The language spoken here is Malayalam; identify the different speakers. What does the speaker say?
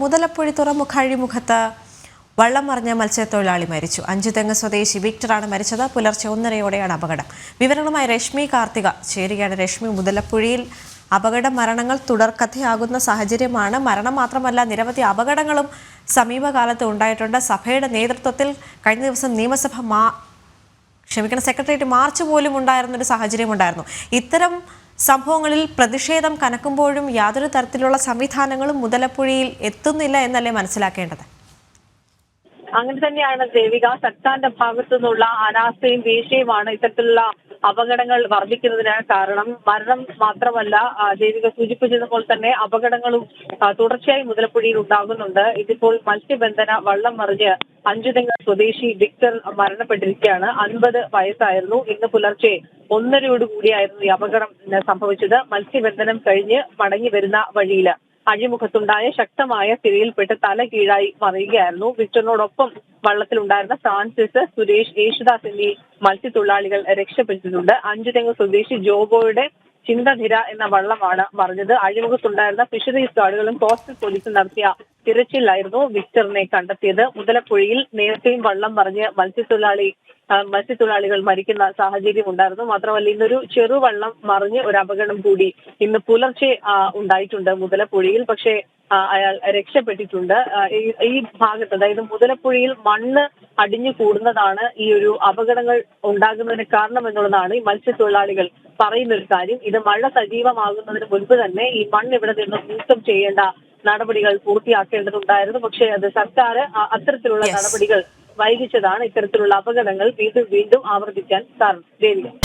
Speaker 1: മുതലപ്പുഴി തുറമുഖ അഴിമുഖത്ത് വള്ളം മറിഞ്ഞ മത്സ്യത്തൊഴിലാളി മരിച്ചു. അഞ്ചുതെങ്ങ് സ്വദേശി വിക്ടറാണ് മരിച്ചത്. പുലർച്ചെ ഒന്നരയോടെയാണ് അപകടം. വിവരങ്ങളുമായി രശ്മി കാർത്തിക. ചേരുകയാണ് രശ്മി. മുതലപ്പുഴയിൽ അപകട മരണങ്ങൾ തുടർക്കഥയാകുന്ന സാഹചര്യമാണ്. മരണം മാത്രമല്ല നിരവധി അപകടങ്ങളും സമീപകാലത്ത് ഉണ്ടായിട്ടുണ്ട്. സഭയുടെ നേതൃത്വത്തിൽ കഴിഞ്ഞ ദിവസം നിയമസഭ മാ ക്ഷമിക്കണം സെക്രട്ടേറിയറ്റ് മാർച്ച് പോലും ഉണ്ടായിരുന്നൊരു സാഹചര്യം ഉണ്ടായിരുന്നു ഇത്തരം സംഭവങ്ങളിൽ പ്രതിഷേധം കനക്കുമ്പോഴും യാതൊരു തരത്തിലുള്ള സംവിധാനങ്ങളും മുതലപ്പുഴയിൽ എത്തുന്നില്ല എന്നല്ലേ മനസ്സിലാക്കേണ്ടത്?
Speaker 2: അങ്ങനെ തന്നെയാണ് ദേവിക. സർക്കാരിന്റെ ഭാഗത്തു നിന്നുള്ള അനാസ്ഥയും വീഴ്ചയുമാണ് ഇത്തരത്തിലുള്ള അപകടങ്ങൾ വർദ്ധിക്കുന്നതിനാണ് കാരണം മരണം മാത്രമല്ല ദേവിക സൂചിപ്പിച്ചതുപോലെ തന്നെ അപകടങ്ങളും തുടർച്ചയായി മുതലപ്പുഴയിൽ ഉണ്ടാകുന്നുണ്ട്. ഇതിപ്പോൾ മത്സ്യബന്ധന വള്ളം മറിഞ്ഞ് അഞ്ചുതെങ്ങ് സ്വദേശി വിക്ടർ മരണപ്പെട്ടിരിക്കുകയാണ്. അൻപത് വയസ്സായിരുന്നു. ഇന്ന് പുലർച്ചെ ഒന്നരയോടുകൂടിയായിരുന്നു ഈ അപകടം സംഭവിച്ചത്. മത്സ്യബന്ധനം കഴിഞ്ഞ് മടങ്ങി വരുന്ന വഴിയിൽ. അഴിമുഖത്തുണ്ടായ ശക്തമായ തിരയിൽപ്പെട്ട് തല കീഴായി മറിയുകയായിരുന്നു. വിക്ടറിനോടൊപ്പം വള്ളത്തിലുണ്ടായിരുന്ന ഫ്രാൻസിസ് സുരേഷ് യേശുദാസ് എന്നീ മത്സ്യത്തൊഴിലാളികൾ രക്ഷപ്പെട്ടിട്ടുണ്ട് അഞ്ചുതെങ്ങ് സ്വദേശി ജോബോയുടെ ചിന്തധിര എന്ന വള്ളമാണ് മറിഞ്ഞത്. അഴിമുഖത്തുണ്ടായിരുന്ന ഫിഷറീസ് ഗാർഡുകളും കോസ്റ്റൽ പോലീസും നടത്തിയ തിരച്ചിലായിരുന്നു വിക്ടറിനെ കണ്ടെത്തിയത്. മുതലപ്പുഴയിൽ നേരത്തെയും വള്ളം മറിഞ്ഞ് മത്സ്യത്തൊഴിലാളി മത്സ്യത്തൊഴിലാളികൾ മരിക്കുന്ന സാഹചര്യം ഉണ്ടായിരുന്നു. മാത്രമല്ല ഇന്നൊരു ചെറുവള്ളം മറിഞ്ഞ് ഒരു അപകടം കൂടി ഇന്ന് പുലർച്ചെ ഉണ്ടായിട്ടുണ്ട് മുതലപ്പുഴയിൽ പക്ഷേ അയാൾ രക്ഷപ്പെട്ടിട്ടുണ്ട്. ഈ- ഭാഗത്ത് അതായത് മുതലപ്പുഴയിൽ മണ്ണ് അടിഞ്ഞു കൂടുന്നതാണ് ഈ ഒരു അപകടങ്ങൾ ഉണ്ടാകുന്നതിന് കാരണം എന്നുള്ളതാണ് ഈ മത്സ്യത്തൊഴിലാളികൾ പറയുന്ന ഒരു കാര്യം. ഇത് മഴ സജീവമാകുന്നതിന് മുൻപ് തന്നെ ഈ മണ്ണ് ഇവിടെ നിന്ന് നീക്കം ചെയ്യേണ്ട നടപടികൾ പൂർത്തിയാക്കേണ്ടതുണ്ടായിരുന്നു. പക്ഷേ അത് സർക്കാർ അത്തരത്തിലുള്ള നടപടികൾ വൈകിച്ചതാണ് ഇത്തരത്തിലുള്ള അപകടങ്ങൾ വീണ്ടും വീണ്ടും ആവർത്തിക്കാൻ കാരണം